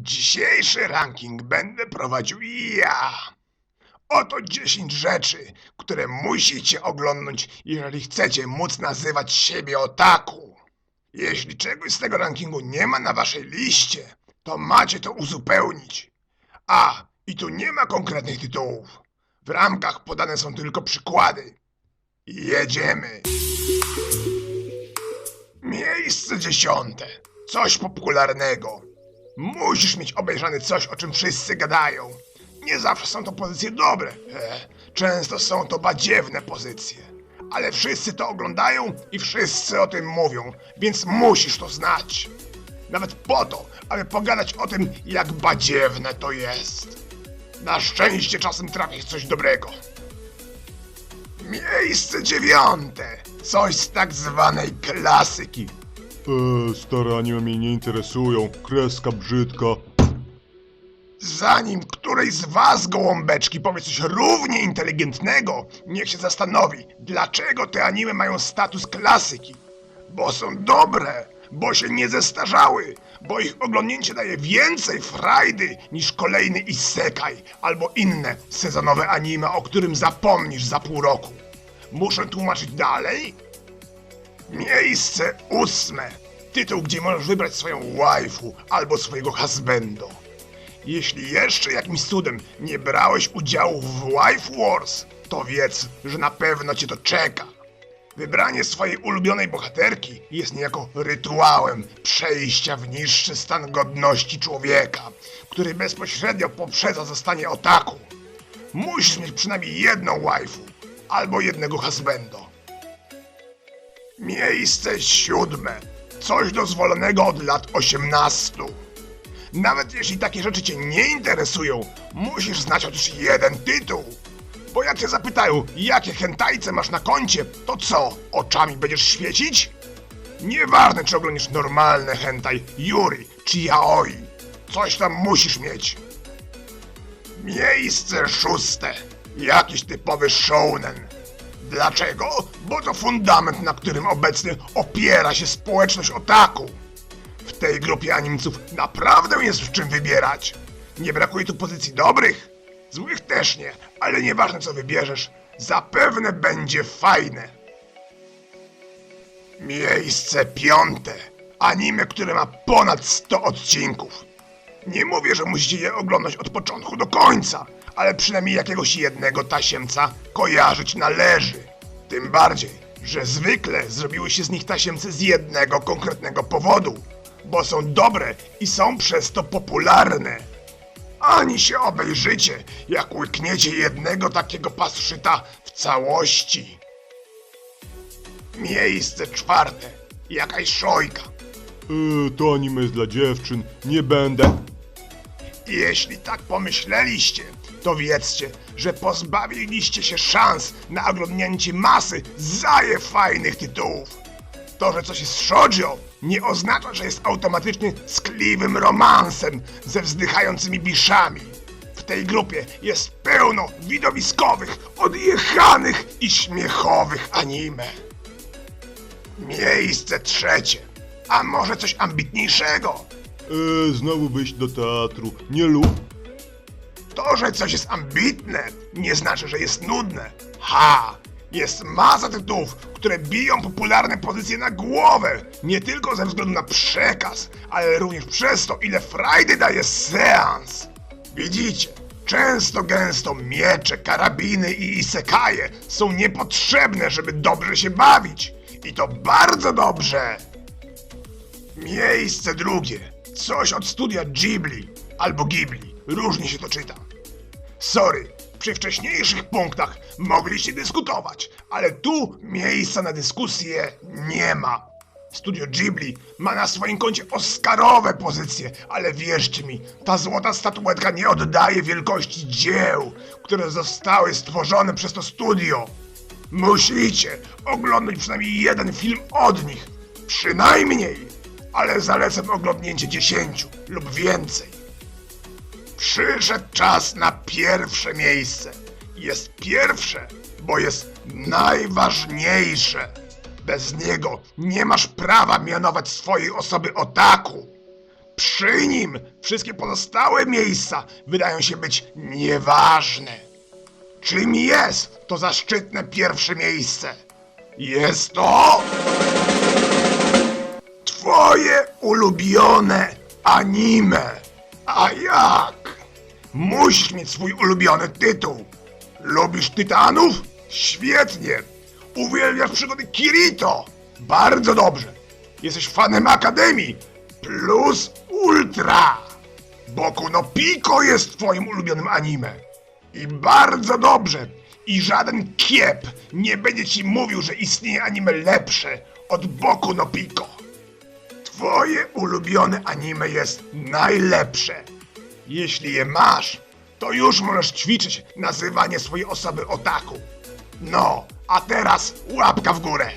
Dzisiejszy ranking będę prowadził ja. Oto 10 rzeczy, które musicie oglądnąć, jeżeli chcecie móc nazywać siebie otaku. Jeśli czegoś z tego rankingu nie ma na waszej liście, to macie to uzupełnić. A, i tu nie ma konkretnych tytułów. W ramkach podane są tylko przykłady. Jedziemy. Miejsce dziesiąte. Coś popularnego. Musisz mieć obejrzane coś, o czym wszyscy gadają. Nie zawsze są to pozycje dobre. E, często są to badziewne pozycje. Ale wszyscy to oglądają i wszyscy o tym mówią, więc musisz to znać. Nawet po to, aby pogadać o tym, jak badziewne to jest. Na szczęście czasem trafi coś dobrego. Miejsce dziewiąte. Coś z tak zwanej klasyki. Eee, stare anime mnie nie interesują. Kreska brzydka. Zanim którejś z was, gołąbeczki, powie coś równie inteligentnego, niech się zastanowi, dlaczego te anime mają status klasyki. Bo są dobre, bo się nie zestarzały, bo ich oglądnięcie daje więcej frajdy niż kolejny isekaj albo inne sezonowe anime, o którym zapomnisz za pół roku. Muszę tłumaczyć dalej? Miejsce ósme. Tytuł, gdzie możesz wybrać swoją waifu albo swojego husbando. Jeśli jeszcze jakimś cudem nie brałeś udziału w Wife Wars, to wiedz, że na pewno cię to czeka. Wybranie swojej ulubionej bohaterki jest niejako rytuałem przejścia w niższy stan godności człowieka, który bezpośrednio poprzedza zostanie otaku. Musisz mieć przynajmniej jedną waifu albo jednego husbando. Miejsce siódme. Coś dozwolonego od lat 18. Nawet jeśli takie rzeczy cię nie interesują, musisz znać chociaż jeden tytuł. Bo jak cię zapytają, jakie hentajce masz na koncie, to co, oczami będziesz świecić? Nieważne, czy oglądasz normalne hentai, yuri czy yaoi. Coś tam musisz mieć. Miejsce szóste. Jakiś typowy shounen. Dlaczego? Bo to fundament, na którym obecnie opiera się społeczność otaku. W tej grupie animców naprawdę jest w czym wybierać. Nie brakuje tu pozycji dobrych, złych też nie, ale nieważne co wybierzesz, zapewne będzie fajne. Miejsce piąte. Anime, które ma ponad 100 odcinków. Nie mówię, że musicie je oglądać od początku do końca, ale przynajmniej jakiegoś jednego tasiemca kojarzyć należy. Tym bardziej, że zwykle zrobiły się z nich tasiemce z jednego konkretnego powodu, bo są dobre i są przez to popularne. Ani się obejrzycie, jak łykniecie jednego takiego pasuszyta w całości. Miejsce czwarte. Jakaś szojka. Eee, to anime jest dla dziewczyn. Nie będę. Jeśli tak pomyśleliście, to wiedzcie, że pozbawiliście się szans na oglądnięcie masy zaje fajnych tytułów. To, że coś jest shoujo, nie oznacza, że jest automatycznie skliwym romansem ze wzdychającymi biszami. W tej grupie jest pełno widowiskowych, odjechanych i śmiechowych anime. Miejsce trzecie. A może coś ambitniejszego? Eee, znowu wyjść do teatru. Nie lub. Że coś jest ambitne, nie znaczy, że jest nudne. Ha! Jest masa tytułów, które biją popularne pozycje na głowę. Nie tylko ze względu na przekaz, ale również przez to, ile frajdy daje seans. Widzicie, często gęsto miecze, karabiny i isekaje są niepotrzebne, żeby dobrze się bawić. I to bardzo dobrze. Miejsce drugie. Coś od studia Ghibli albo Ghibli. Różnie się to czyta. Sorry, przy wcześniejszych punktach mogliście dyskutować, ale tu miejsca na dyskusję nie ma. Studio Ghibli ma na swoim koncie oscarowe pozycje, ale wierzcie mi, ta złota statuetka nie oddaje wielkości dzieł, które zostały stworzone przez to studio. Musicie oglądać przynajmniej jeden film od nich. Przynajmniej. Ale zalecam oglądnięcie dziesięciu lub więcej. Przyszedł czas na pierwsze miejsce. Jest pierwsze, bo jest najważniejsze. Bez niego nie masz prawa mianować swojej osoby otaku. Przy nim wszystkie pozostałe miejsca wydają się być nieważne. Czym jest to zaszczytne pierwsze miejsce? Jest to... Twoje ulubione anime. A jak? Musisz mieć swój ulubiony tytuł. Lubisz Tytanów? Świetnie. Uwielbiasz przygody Kirito? Bardzo dobrze. Jesteś fanem Akademii? Plus Ultra. Boku no Pico jest twoim ulubionym anime. I bardzo dobrze. I żaden kiep nie będzie ci mówił, że istnieje anime lepsze od Boku no Pico. Twoje ulubione anime jest najlepsze. Jeśli je masz, to już możesz ćwiczyć nazywanie swojej osoby otaku. No, a teraz łapka w górę.